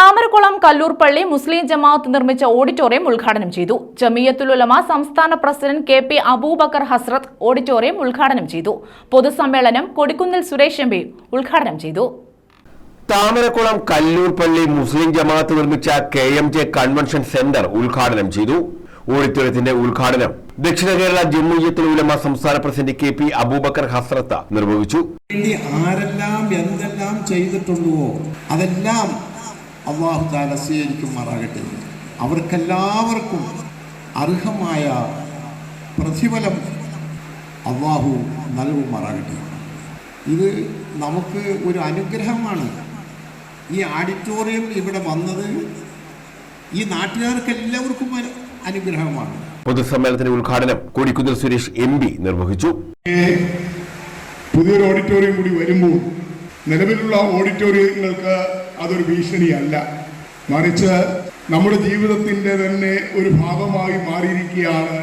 താമരക്കുളം കല്ലൂർ പള്ളി മുസ്ലിം ജമാഅത്ത് നിർമ്മിച്ച ഓഡിറ്റോറിയം ഉദ്ഘാടനം ചെയ്തു. ജമിയത്തുൽ ഉലമ സംസ്ഥാന പ്രസിഡന്റ് കെ പി അബൂബക്കർ ഹസ്രത്ത് ഓഡിറ്റോറിയം ഉദ്ഘാടനം ചെയ്തു. പൊതുസമ്മേളനം കൊടിക്കുന്നിൽ സുരേഷ് എം ഉദ്ഘാടനം ചെയ്തു. താമരക്കുളം കല്ലൂർ പള്ളി മുസ്ലിം ജമാഅത്ത് നിർമ്മിച്ച K M J convention centre ഉദ്ഘാടനം ചെയ്തു. ഓഡിറ്റോറിയത്തിന്റെ ഉദ്ഘാടനം ദക്ഷിണ കേരള ജമ്മുയ്യത്തുൽ ഉലമ സംസ്ഥാന പ്രസിഡന്റ് കെ പി അബൂബക്കർ ഹസ്രത്ത് നിർവഹിച്ചു. ആരെല്ലാം എന്തെല്ലാം ചെയ്തിട്ടുണ്ടോ? അതെല്ലാം അള്ളാഹു താല സ്വീകരിക്കുമാറാകട്ടെ. അവർക്കെല്ലാവർക്കും അർഹമായ പ്രതിഫലം അള്ളാഹു നൽകുമാറാകട്ടെ. ഇത് നമുക്ക് ഒരു അനുഗ്രഹമാണ്. ഈ ഓഡിറ്റോറിയം ഇവിടെ വന്നത് ഈ നാട്ടുകാർക്ക് എല്ലാവർക്കും അനുഗ്രഹമാണ്. പൊതുസമ്മേളനത്തിന്റെ ഉദ്ഘാടനം കോടിക്കുന്നിൽ സുരേഷ് എം പി നിർവഹിച്ചു. പുതിയൊരു ഓഡിറ്റോറിയം കൂടി വരുമ്പോൾ നിലവിലുള്ള ഓഡിറ്റോറിയങ്ങൾക്ക് അതൊരു ഭീഷണിയല്ല. മറിച്ച് നമ്മുടെ ജീവിതത്തിന്റെ തന്നെ ഒരു ഭാഗമായി മാറിയിരിക്കുകയാണ്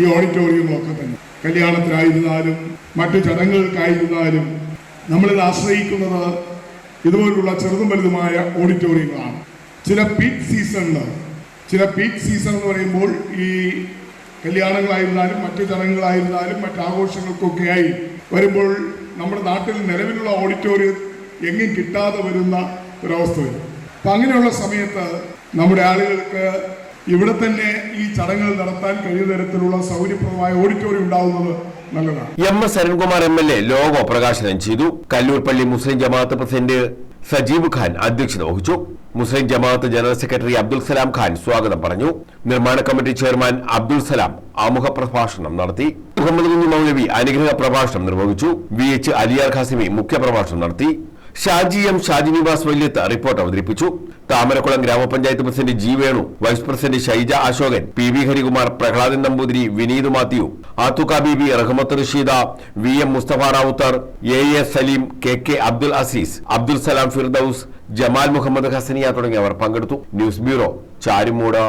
ഈ ഓഡിറ്റോറിയങ്ങളൊക്കെ തന്നെ. കല്യാണത്തിനായിരുന്നാലും മറ്റു ചടങ്ങുകൾക്കായിരുന്നാലും നമ്മളിത് ആശ്രയിക്കുന്നത് ഇതുപോലുള്ള ചെറുതും വലുതുമായ ഓഡിറ്റോറിയങ്ങളാണ്. ചില പീക്ക് സീസണിൽ ചില പീക്ക് സീസൺ എന്ന് പറയുമ്പോൾ ഈ കല്യാണങ്ങളായിരുന്നാലും മറ്റു ചടങ്ങുകളായിരുന്നാലും മറ്റു ആഘോഷങ്ങൾക്കൊക്കെയായി വരുമ്പോൾ നമ്മുടെ നാട്ടിൽ നിലവിലുള്ള ഓഡിറ്റോറിയം എങ്ങും കിട്ടാതെ വരുന്ന ഒരവസ്ഥ വരും. അപ്പം അങ്ങനെയുള്ള സമയത്ത് നമ്മുടെ ആളുകൾക്ക് ഇവിടെ തന്നെ ഈ ചടങ്ങുകൾ നടത്താൻ കഴിയുന്ന തരത്തിലുള്ള സൗകര്യപ്രദമായ ഓഡിറ്റോറിയം ഉണ്ടാവുന്നത് നല്ലതാണ്. M S Arunkumar M L A logo പ്രകാശനം ചെയ്തു. കല്ലൂർ പള്ളി മുസ്ലിം ജമാഅത്ത് പ്രസിഡന്റ് സജീബ് ഖാൻ അധ്യക്ഷത വഹിച്ചു. മുസ്ലിം ജമാഅത്ത് ജനറൽ സെക്രട്ടറി അബ്ദുൽ സലാം ഖാൻ സ്വാഗതം പറഞ്ഞു. നിർമ്മാണ കമ്മിറ്റി ചെയർമാൻ അബ്ദുൽ സലാം ആമുഖ പ്രഭാഷണം നടത്തി. മുഹമ്മദ് കുഞ്ഞു മൗലവി അനുഗ്രഹ പ്രഭാഷണം നിർവഹിച്ചു. വി എച്ച് അലിയാർ ഖാസിമി മുഖ്യ പ്രഭാഷണം നടത്തി. ഷാജി എം ഷാജി നിവാസ് വല്യത്ത് റിപ്പോർട്ട് അവതരിപ്പിച്ചു. താമരക്കുളം ഗ്രാമപഞ്ചായത്ത് president G Venu vice president Shaija Ashokan P V Harikumar Prahladan Namboothiri Vineeth Mathew ആത്തുക Bibi Rahmath Rasheeda V M Musthafa Rawther A A Saleem K K Abdul Azeez Abdul Salam Firdous Jamal Muhammad Hasaniya തുടങ്ങിയവർ പങ്കെടുത്തു. News bureau Charummood.